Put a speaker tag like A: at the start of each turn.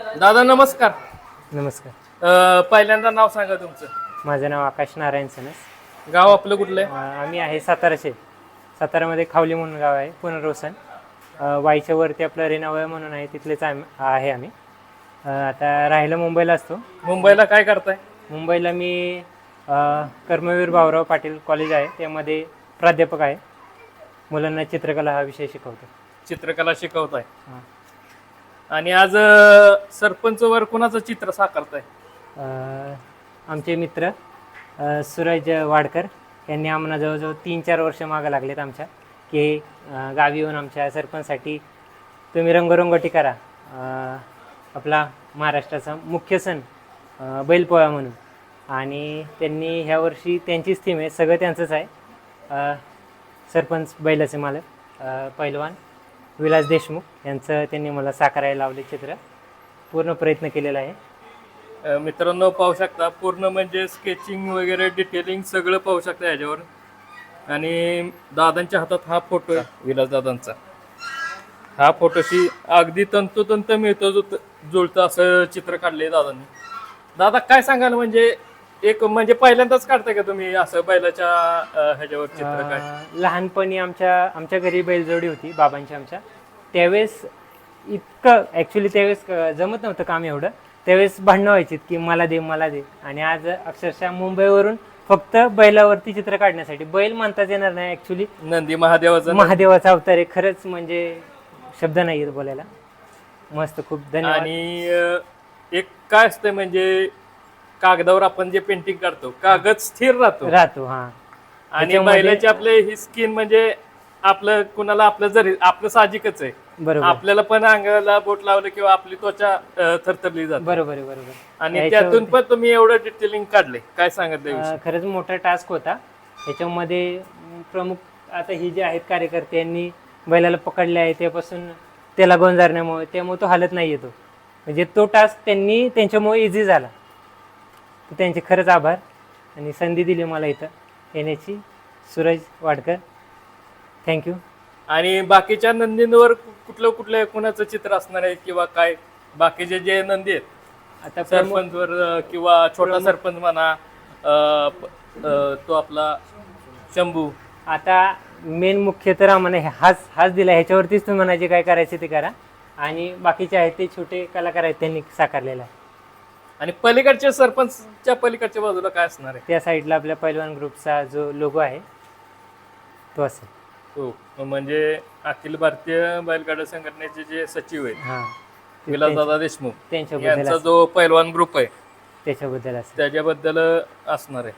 A: दादा नमस्कार.
B: नमस्कार.
A: अं, पहिल्यांदा नाव सांगा तुमचं.
B: माझं नाव आकाश नारायण सनस.
A: गाव आपलं कुठलं? आहे
B: अं, आम्ही आहे साताराचे. सातारामध्ये खावली म्हणून गाव आहे पुनर्वसन. अं, वाईच्या वरती आपलं रेणावळ म्हणून आहे तिथलेच आम आहे आम्ही. अं, आता राहायला मुंबईला असतो.
A: मुंबईला काय करताय?
B: मुंबईला मी अं, कर्मवीर भाऊराव पाटील कॉलेज आहे त्यामध्ये प्राध्यापक आहे. मुलांना चित्रकला हा विषय शिकवतो.
A: चित्रकला शिकवताय.
B: हां.
A: आणि आज सरपंच वर कुणाचं चित्र साकारताय?
B: अ, आमचे मित्र सुरज सूरज वाडकर यांनी आम्हाला जवळजवळ तीन चार वर्ष मागं लागलेत आमच्या की गावी येऊन आमच्या सरपंचसाठी तुम्ही रंगरंगोटी करा. आपला महाराष्ट्राचा मुख्य सण बैलपोळा म्हणून. आणि त्यांनी ह्या वर्षी त्यांचीच थीम आहे सगळं त्यांचंच आहे. सरपंच बैलाचे मालक अ, पैलवान. विलास देशमुख यांचं त्यांनी मला साकारायला लावले चित्र. पूर्ण प्रयत्न केलेला आहे.
A: मित्रांनो पाहू शकता पूर्ण म्हणजे स्केचिंग वगैरे डिटेलिंग सगळं पाहू शकता याच्यावर. आणि दादांच्या हातात हा फोटो आहे. विलास दादांचा. हा फोटोशी अगदी तंतोतंत मिळतो जुळत जुळतं असं चित्र काढले दादांनी. दादा काय सांगाल म्हणजे एक म्हणजे पहिल्यांदाच काढताय का तुम्ही असं बैलाच्या अं, ह्याच्यावर चित्र काय
B: अं, लहानपणी आमच्या आमच्या घरी बैलजोडी होती बाबांची आमच्या. त्यावेळेस इतकं ॲक्च्युली त्यावेळेस क- जमत नव्हतं काम एवढं. त्यावेळेस भांडणं व्हायची की मला दे मला दे. आणि आज अक्षरशः मुंबईवरून फक्त बैलावरती चित्र काढण्यासाठी. बैल म्हणताच येणार नाही ॲक्च्युली
A: नंदी महादेवाचं
B: महादेवाचा अवतार आहे खरंच म्हणजे शब्द नाही आहेत बोलायला. मस्त खूप धन्यवाद.
A: आणि अं, एक काय असतं म्हणजे कागदावर आपण जे पेंटिंग काढतो कागद स्थिर राहतो.
B: राहतो हा.
A: आणि
B: त्याच्यामध्ये-
A: बैलाची आपले ही स्किन म्हणजे आपलं कुणाला आपलं जरी आपलं साहजिकच आहे.
B: बरोबर.
A: आपल्याला पण अंगाला बोट लावलं किंवा आपली त्वचा अं, थरथरली जाते.
B: बरोबर आहे बरोबर
A: आणि त्यातून पण तुम्ही एवढं डिटेलिंग काढले. काय सांगत
B: अं, खरंच मोठा टास्क होता. त्याच्यामध्ये अं, प्रमुख आता ही जे आहेत कार्यकर्ते यांनी बैलाला पकडले आहे त्यापासून त्याला गोंजारण्यामुळे त्यामुळे तो हालत नाही येतो म्हणजे तो टास्क त्यांनी त्यांच्यामुळे इझी झाला. तर त्यांचे खरंच आभार. आणि संधी दिली मला इथं येण्याची. सूरज वाडकर थँक्यू
A: आणि बाकीच्या नंदींवर कुठलं कुठलं कुणाचं चित्र असणार आहे किंवा काय? बाकीचे जे नंदी आहेत
B: आता
A: सरपंचवर किंवा छोटा सरपंच म्हणा तो आपला शंभू.
B: आता मेन मुख्य तर आम्हाला हाच हाच दिला. ह्याच्यावरतीच तुम्ही म्हणायचे काय करायचे ते करा. आणि बाकीचे आहेत ते छोटे कलाकार आहेत त्यांनी साकारलेलं आहे.
A: आणि पलीकडच्या सरपंचच्या पलीकडच्या बाजूला काय असणार आहे?
B: त्या साईडला आपल्या पैलवान ग्रुपचा जो लोगो आहे तो असेल.
A: हो म्हणजे अखिल भारतीय बैलगाडा संघटनेचे जे सचिव आहेत
B: हां
A: विलासदादा देशमुख
B: त्यांच्याबद्दल
A: यांचा
B: असेल.
A: जो पैलवान ग्रुप आहे
B: त्याच्याबद्दल असेल.
A: त्याच्याबद्दल असणार आहे.